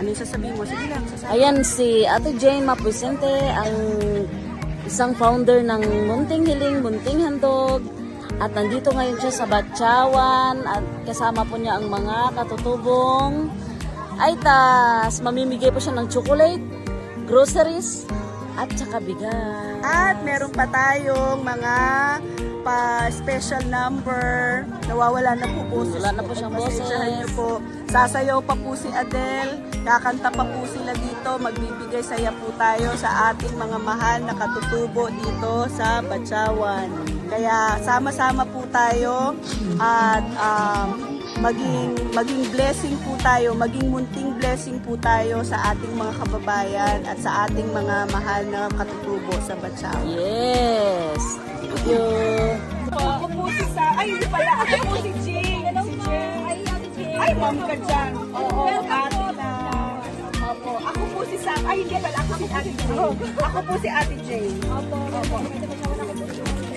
Ano yung sasabihin mo? Sige lang, sasabihin. Ayan si Ate Jane Mapusente, ang isang founder ng Munting Hiling, Munting Handog. At nandito ngayon siya sa Batchawan at kasama po niya ang mga katutubong. Ay tas, mamimigay po siya ng chocolate, groceries, at saka bigas. At meron pa tayong mga pa special number. Nawawala na po boses. Wala na po siyang Pasensyahan boses. niyo po. Sasayaw pa po si Adele. Kakanta pa po sila dito. Magbibigay saya po tayo sa ating mga mahal na katutubo dito sa Batchawan. Kaya sama-sama po tayo at um, maging maging blessing po tayo, maging munting blessing po tayo sa ating mga kababayan at sa ating mga mahal na katutubo sa Batchawan. Yes! Thank you! Ako po si Sa... Ay, hindi pala. Ako po si Jing. Ay, ma'am ka dyan. Oo, ate na. Opo. Ako po si Sam. Ay, hindi pala. Ako si Ate Jane. Ako po si Ate Jane. Opo. Opo.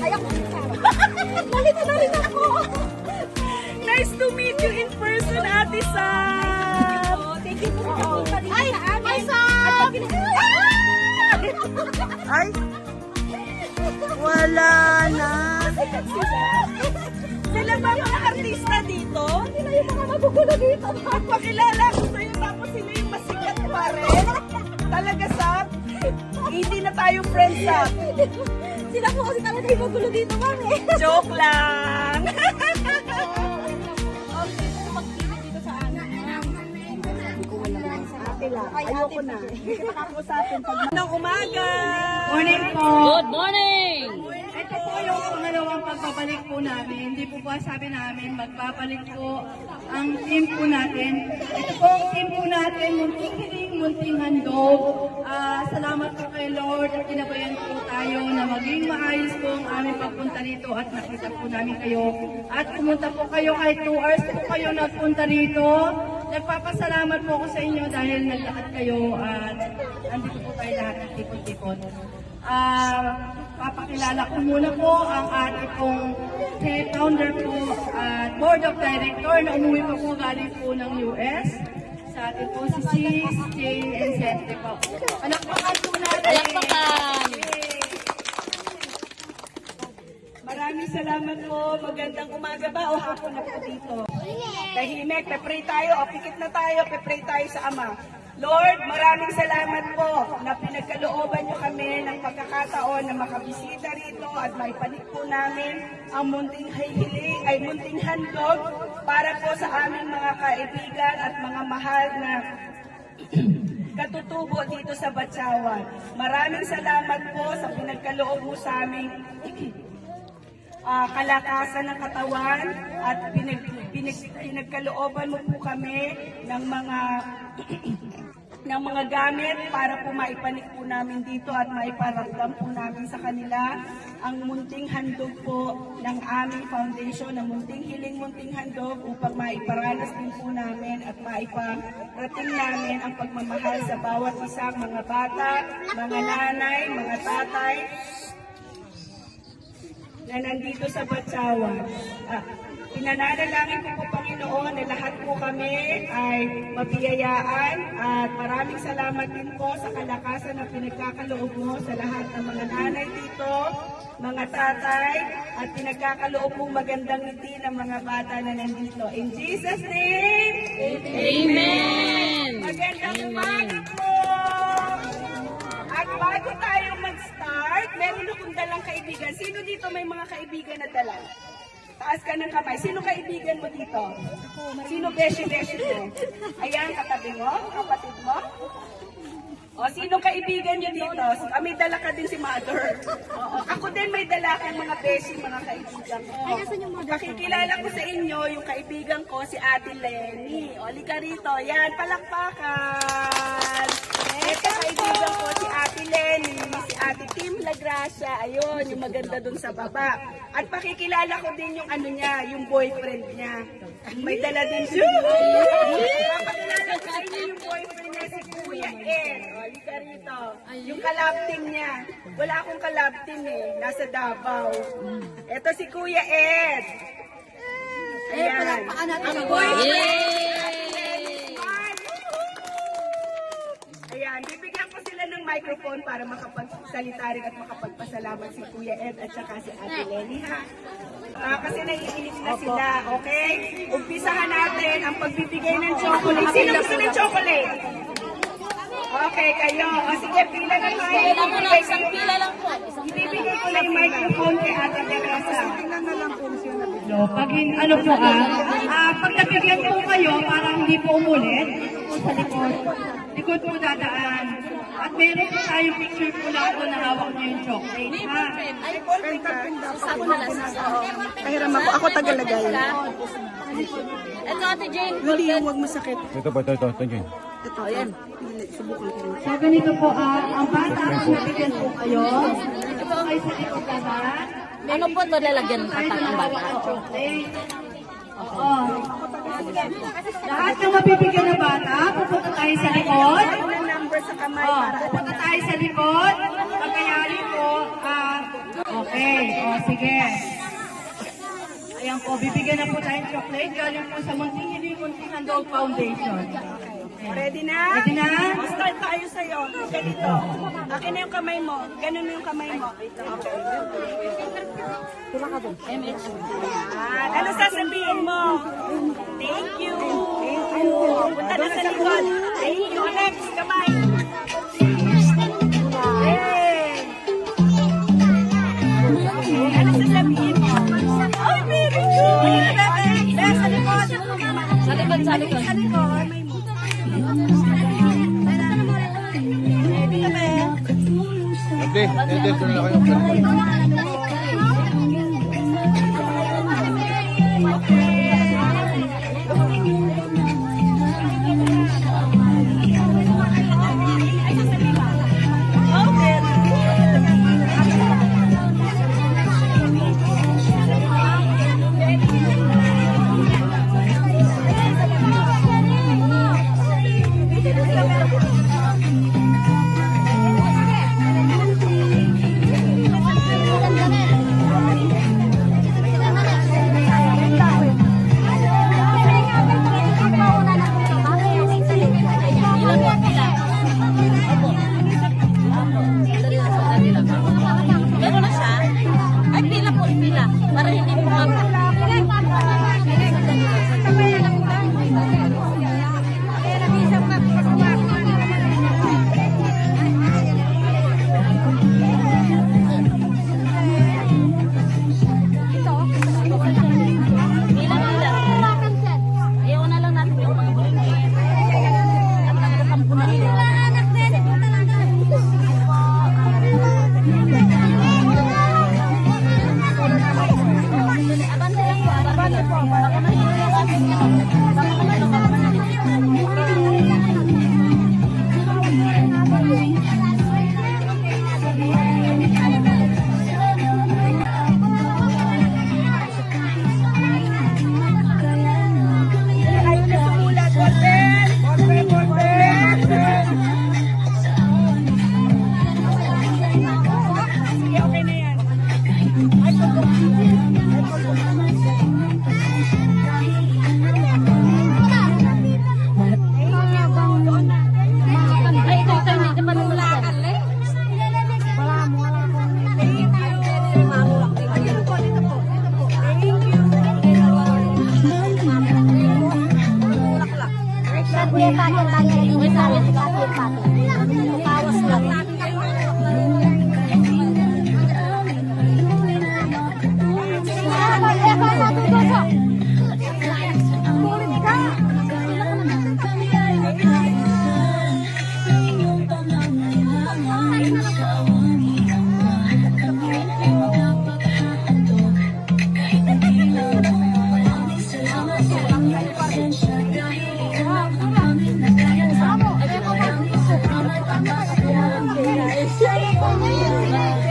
Ay, ako si Sam. Nalito na rin ako. Nice to meet you in person, Ate Sam. Thank you po. Ay, ay, Sam. Ay, wala na. Magugulo dito. Magpakilala ko sa'yo tapos sila yung masikat pa rin. Talaga, Sap? Hindi na tayo friends, Sap. Sila po kasi talaga yung magulo dito, mami. Joke lang. Ayoko na. Kita kakausapin pag Magandang umaga. Morning po. Good morning! Ito po yung pangalawang pagbabalik po namin. Hindi po ba sabi namin magbabalik po ang team po natin. Ito po ang team po natin, munting hiling, munting handog. Ah, salamat po kay Lord at kinabayan po tayo na maging maayos po ang aming pagpunta dito at nakita po namin kayo. At pumunta po kayo kahit 2 hours po kayo nagpunta rito. Nagpapasalamat po ako sa inyo dahil naglakad kayo at andito po tayo lahat ng tikot-tikot. Ah, papakilala ko muna po ang ating pong founder po at board of director na umuwi pa po galing po ng US. Sa atin po si Sis, Jane, and Sente po. Palakpakan po natin. Palakpakan! Maraming salamat po. Magandang umaga ba o hapon na po dito? Tahimik, pe-pray tayo. O, pikit na tayo, pe-pray tayo sa Ama. Lord, maraming salamat po na pinagkalooban niyo kami ng pagkakataon na makabisita rito at maipanik po namin ang munting hihiling ay munting handog para po sa aming mga kaibigan at mga mahal na katutubo dito sa Batsawan. Maraming salamat po sa pinagkaloob mo sa aming ah, kalakasan ng katawan at pinag, pinag, pinagkalooban mo po kami ng mga ng mga gamit para po maipanik po namin dito at maiparamdam po namin sa kanila ang munting handog po ng aming foundation, ng munting hiling munting handog upang maiparanas din po namin at maiparating namin ang pagmamahal sa bawat isang mga bata, mga nanay, mga tatay, na nandito sa Batsawan. Ah, Pinananalangin ko po Panginoon na lahat po kami ay mabiyayaan at maraming salamat din po sa kalakasan na pinagkakaloob mo sa lahat ng mga nanay dito, mga tatay, at pinagkakaloob mong magandang ngiti ng mga bata na nandito. In Jesus' name, Amen! Magandang umaga po! At bago tayo mag-start, meron akong dalang kaibigan. Sino dito may mga kaibigan na dala? Taas ka ng kamay. Sino kaibigan mo dito? Sino beshi-beshi mo? Ayan, katabi mo? Kapatid mo? O, sino kaibigan niyo dito? Ah, may dala ka din si mother. Oo, ako din may dala akong mga beshi, mga kaibigan ko. Pakikilala ko sa inyo yung kaibigan ko, si Ate Lenny. O, lika rito. Yan, palakpakan. Ito kaibigan ko, si Ate Lenny, si Ate Tim Lagracia. Ayun, yung maganda dun sa baba. At pakikilala ko din yung ano niya, yung boyfriend niya. May dala din siya. Papakilala ko sa inyo yung boyfriend niya, si Kuya Ed. O, lika rito. Yung kalapting niya. Wala akong kalapting eh. Nasa Davao. Ito si Kuya Ed. Ayan. Ang boyfriend. Microphone para makapagsalita rin at makapagpasalamat si Kuya Ed at saka si Ate Lenny ha. Ah, kasi naiinip na sila, okay? Umpisahan natin ang pagbibigay ng chocolate. Sino gusto ng chocolate? Okay, kayo. O sige, pila na tayo. Pila mo na, Ibibigay isang ko- pila lang po. Ibibigay ko na yung microphone kay Ate Teresa. No, pag hin- ano po ah, ah, pag nabigyan po kayo, parang hindi po umulit, sa likod, likod po dadaan. At meron po tayong picture po na ako na hawak niyo yung chocolate, ha? Ay, Ako na lang. Pahiram ako. Ako tagalagay. Ito, Ate Jane. Hindi, huwag masakit. Ito po, ito, ito, ito, Jane. Ito, ayan. Subukan ko. So ganito po, ah, ang bata, pag nabigyan po kayo, ito po kayo sa likod dadaan. Ano po ito lalagyan ng katak na ng hawak bata? ang chocolate. Oo. Lahat ng mabibigyan ng bata, pupunta tayo sa likod. Oh, pupunta tayo sa likod. Pagkayari po, ah, okay, oh, sige. Ayan po, bibigyan na po tayo ng chocolate galing po sa Munting Hindi Munting Handog Foundation. Ready na? Ready na? O, Start tayo sa'yo. Ganito. Akin na yung kamay mo. Ganun na yung kamay mo. Okay. MH. Yan. Ano sasabihin mo? Thank you. Thank you. Punta na sa likod. Thank you. Next, kamay. Dios te bendiga. Okay, guys.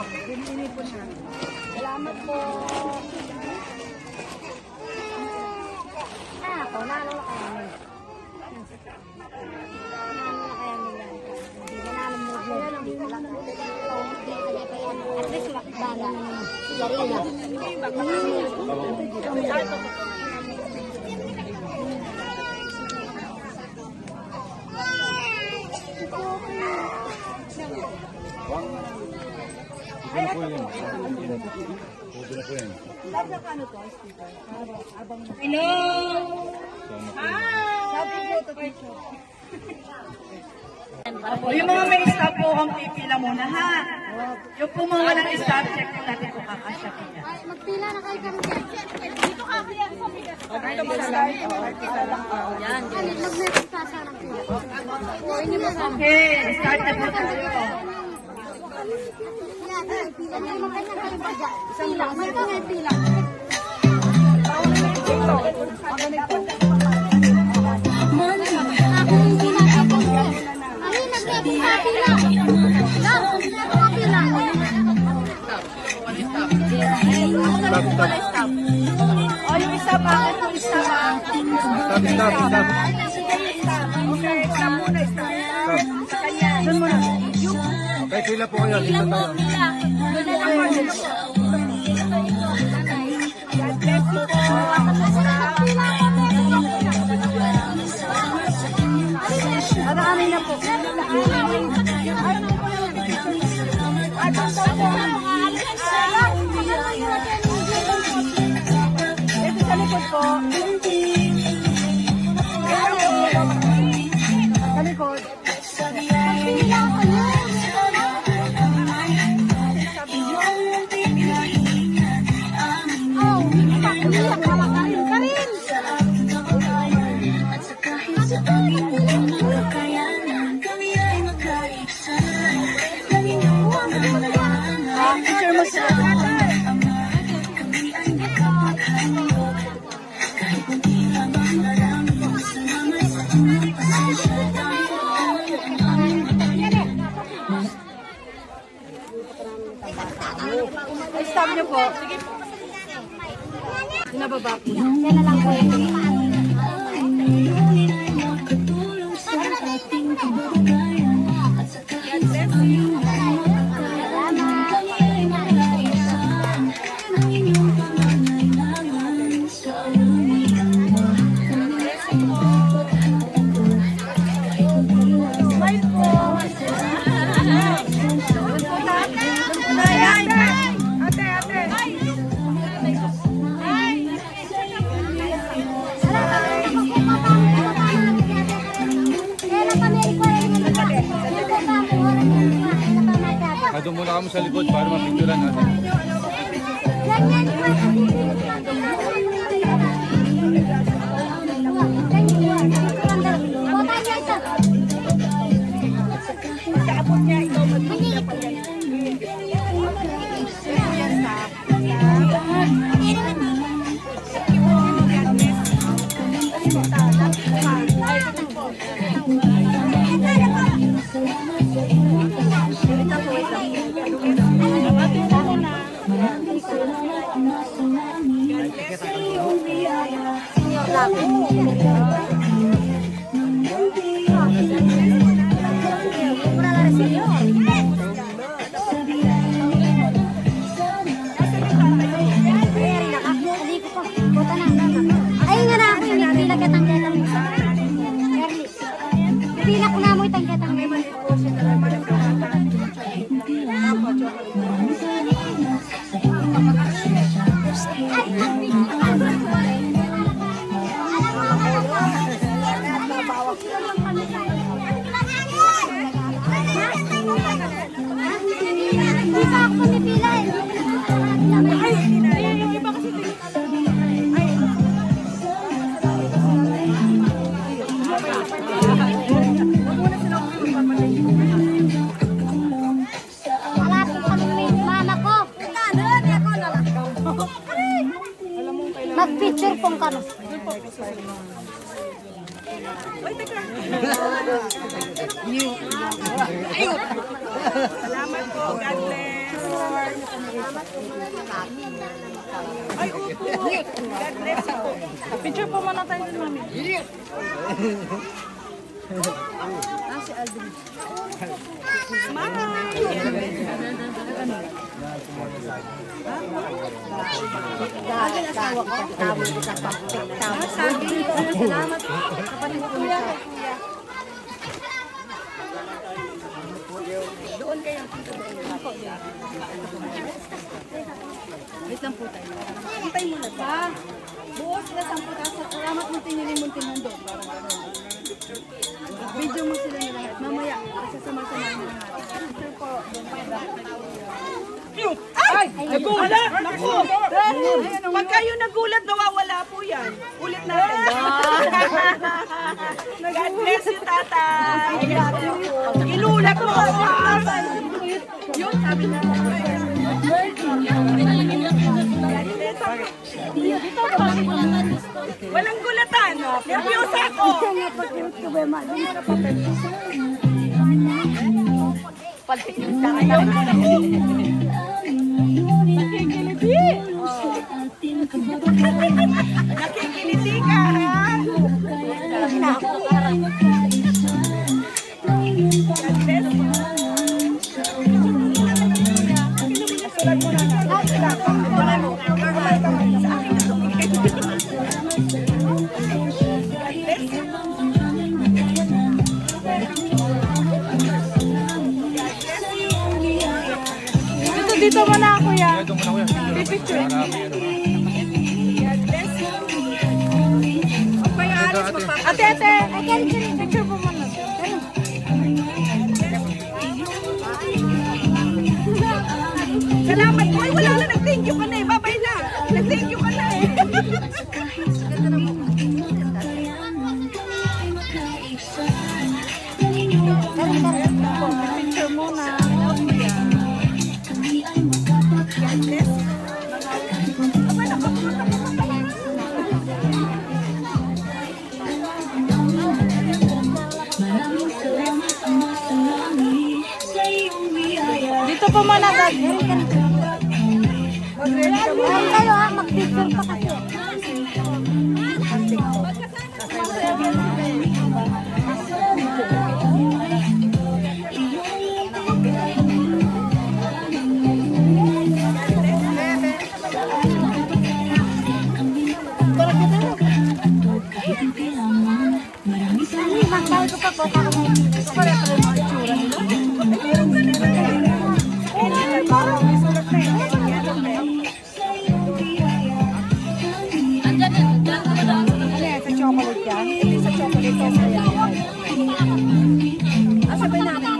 Bumili po siya. Salamat po. Ah, ako, nalo na kaya nila. Nalo na kaya nila. Hindi na namin mo po. At least makbala. Yari na. Yari na. Yun. Pwede na po yan. Opo, yung mga may staff po ang pipila muna ha. Yung po mga walang staff, check po natin kung kakasya po yan. Magpila na kayo kami dyan. Dito ka, kuya. Yan, Mag-message pa sa anak ko. Hindi mo sa Okay, start na po tayo. Stop, stop. O, yung isa pa, yung isa pa. Stop, stop, stop. Okay, stop muna, stop. Kanya. Doon muna. Kaya pila po kayo. Dito tayo. Po. Marami na po. Stop niyo po. Binababa po. Na lang po. Ate, Ah, doon muna kami sa likod 哦我 God bless you po. Picture po muna tayo dun, mami. Wait lang po tayo. Hintay mo na ba? Buo sila sa putasa. Salamat mo tinili mo tinundo. Video mo sila na lahat. Mamaya, sasama-sama mo lahat. Picture po. Ay! Ala! Naku! Pag kayo nagulat, nawawala po yan. Ulit natin. God bless you, tatay. Inulat mo. Yung sabi na Nervyosa ako. Nakikiliti ka, ha? Dito, dito mo na ako yan. Ito muna kuya. Pipicture. Ate, ate. Picture po muna. Salamat. Ay, wala na. Nag-thank you ka na eh. Babay na. Nag-thank you ka na eh. po muna, Dad. Meron kayo ha, mag-picture pa kasi. Magkahal ko pa po, kakamunin. Sa Hindi sa chocolate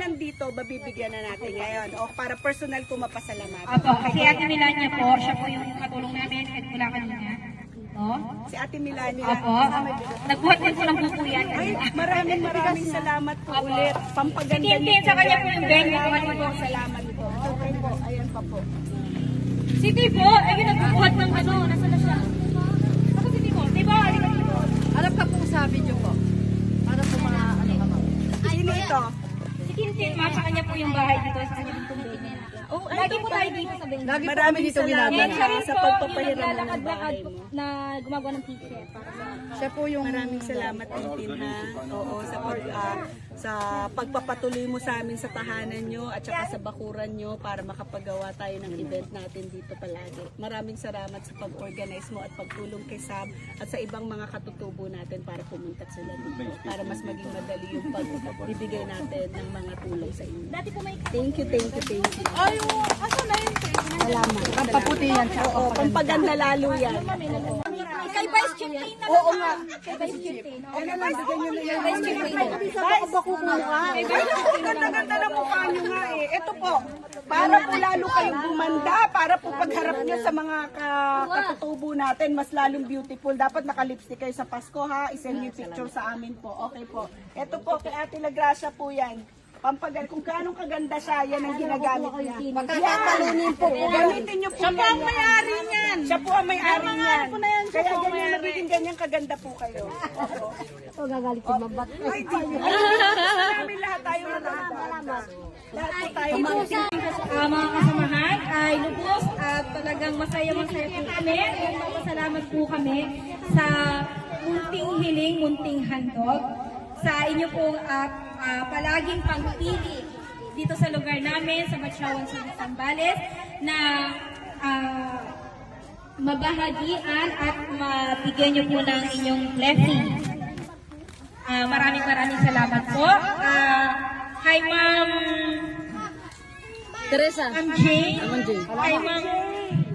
Nandito, babibigyan na natin ngayon. O para personal ko mapasalamatan. Opo, kasi Ate Melania po, siya po yung katulong namin kahit wala kanina. Ito. Si Ate Melania. Opo. Nagbuhat din po ng buko yan. Ay, maraming maraming salamat po ulit. Pampaganda Tintin sa kanya po yung venue. Salamat po, salamat po. Okay po, ayan pa po. Si Tibo, ay yung nagbubuhat ng ano, nasa na siya. dito. Si Kintin, ma, sa kanya po yung bahay dito. Sa kanya sabing. Lagi po Maraming dito salamat ginagawa. ha, sa pagpapahiram ng Naglalakad bahay mo. na gumagawa ng ticket para sa Siya po yung Maraming salamat Tintin ha. Oo, sa pag ah, sa pagpapatuloy mo sa amin sa tahanan nyo at saka sa bakuran nyo para makapagawa tayo ng event natin dito palagi. Maraming salamat sa pag-organize mo at pagtulong kay Sam at sa ibang mga katutubo natin para pumunta sila dito para mas maging madali yung pagbibigay natin ng mga tulong sa inyo. Dati po may Thank you, thank you, thank you. Ay, na? Salamat. pampaputi yan. Oo, pampaganda lalo yan. Kay Vice Chieftain na Oo nga. Kay Vice Chieftain. Ano lang, bigyan nyo na yan. Vice Chieftain. Ang ganda-ganda ng mukha nyo nga eh. Ito po, para po lalo kayong gumanda, para po pagharap nyo sa mga ka- katutubo natin, mas lalong beautiful. Dapat naka-lipstick kayo sa Pasko ha. Isend nyo picture sa amin po. Okay po. Ito po, kay Ate Lagracia po yan. Pampagal, kung gaano kaganda siya, yan ang ginagamit niya. Pagkakatalunin po. Gamitin niyo po Siya po ang may-ari niyan. Siya po ang may-ari niyan. Kaya ganyan nagiging ganyan kaganda po kayo. Oo. Ito gagalit si Mabat. Ay, di. Namin lahat tayo na Lahat po tayo. Ah, mga kasamahan ay lubos at talagang masaya masaya po kami. Salamat po kami sa munting hiling, munting handog sa inyo pong at ah, palaging pagpili dito sa lugar namin sa Batyawan sa Sambales na ah, mabahagian at mabigyan niyo po ng inyong blessing. Ah, maraming maraming salamat po. Ah, kay Ma'am Teresa. Ma'am Jane. Kay Ma'am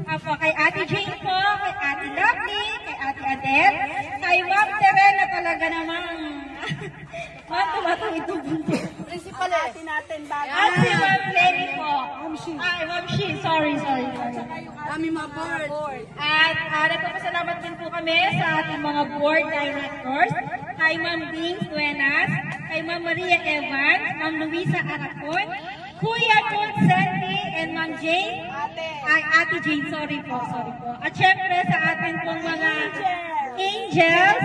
Apo, kay Ate Jane po, kay Ate Lovely, kay Ate Adele, kay Ma'am Tere na talaga namang Ma'am, tumatawid yung. Principal natin natin bago. At si Ma'am Lenny po. Ay, Ma'am Shi, sorry, sorry, sorry. Kami mga board. At uh, nagpapasalamat din po kami sa ating mga board directors, kay Ma'am Bing Duenas, kay Ma'am Maria Evans, Ma'am Luisa Aracon, Kuya John Sandy, and Ma'am Jane. Ay, Ate Jane, sorry po, sorry po. At syempre sa ating pong mga angels,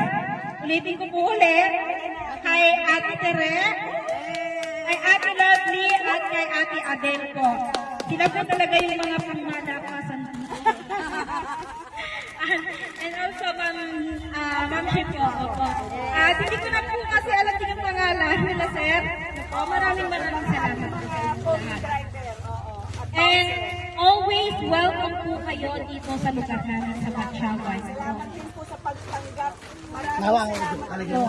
ulitin ko po ulit, kay Ate Tere, kay Ate Lovely, at kay Ate Adele po. Sila po talaga yung mga pangmalakasan dito. And also, Ma'am, uh, Ma'am Ship po, opo. At hindi ko na po kasi alam din yung pangalan nila, sir. O, maraming maraming salamat po sa inyo. And always welcome po kayo dito sa lugar namin sa Batchawan. Salamat din po sa pagtanggap. Maraming salamat po.